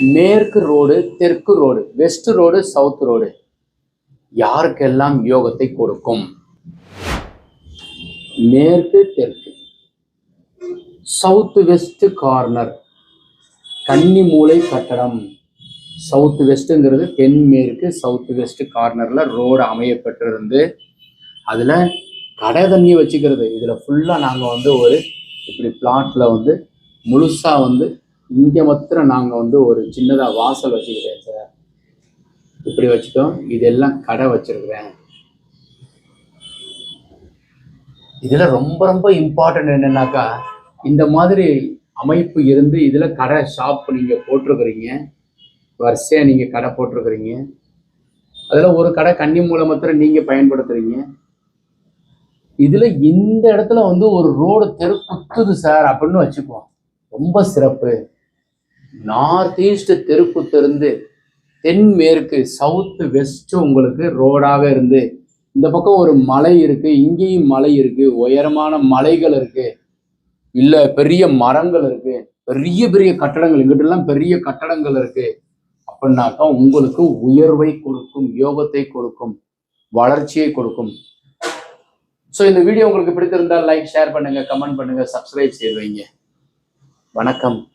மேற்கு ரோடு தெற்கு road west road south road. யாருக்கெல்லாம் யோகத்தை கொடுக்கும்? மேற்கு தெற்கு. South west corner. கன்னி மூலை கட்டடம். சவுத் வெஸ்ட்டுங்கிறது தென்மேற்கு சவுத் வெஸ்ட் கார்னரில் ரோடு அமையப்பட்டிருந்து அதில் கடை தண்ணி வச்சுக்கிறது. இதில் ஃபுல்லாக நாங்கள் வந்து ஒரு இப்படி பிளாட்டில் வந்து முழுசாக வந்து இங்கே மாத்திரம் நாங்கள் வந்து ஒரு சின்னதாக வாசல் வச்சுக்கிறேன் சார். இப்படி வச்சுட்டோம். இதெல்லாம் கடை வச்சிருக்கிறேன். இதில் ரொம்ப ரொம்ப இம்பார்ட்டன்ட் என்னன்னாக்கா இந்த மாதிரி அமைப்பு இருந்து இதில் கடை ஷாப் நீங்கள் போட்டிருக்கிறீங்க. வரிசையாக நீங்கள் கடை போட்டிருக்கிறீங்க. அதில் ஒரு கடை கன்னி மூலம் மாத்திரம் நீங்கள் பயன்படுத்துறீங்க. இதில் இந்த இடத்துல வந்து ஒரு ரோடு தெரு குத்துது சார் அப்படின்னு வச்சுக்குவோம். ரொம்ப சிறப்பு. நார்த் ஈஸ்ட் தெருக்குத்திருந்து தென்மேற்கு சவுத்து வெஸ்ட் உங்களுக்கு ரோடாக இருந்து இந்த பக்கம் ஒரு மலை இருக்கு இங்கேயும் மலை இருக்கு உயரமான மலைகள் இருக்கு இல்லை பெரிய மரங்கள் இருக்கு பெரிய பெரிய கட்டடங்கள் இங்கிட்டெல்லாம் பெரிய கட்டடங்கள் இருக்கு அப்படின்னாக்கா உங்களுக்கு உயர்வை கொடுக்கும் யோகத்தை கொடுக்கும் வளர்ச்சியை கொடுக்கும். ஸோ இந்த வீடியோ உங்களுக்கு பிடித்திருந்தால் லைக் ஷேர் பண்ணுங்க கமெண்ட் பண்ணுங்க சப்ஸ்கிரைப் செய்து வைங்க. வணக்கம்.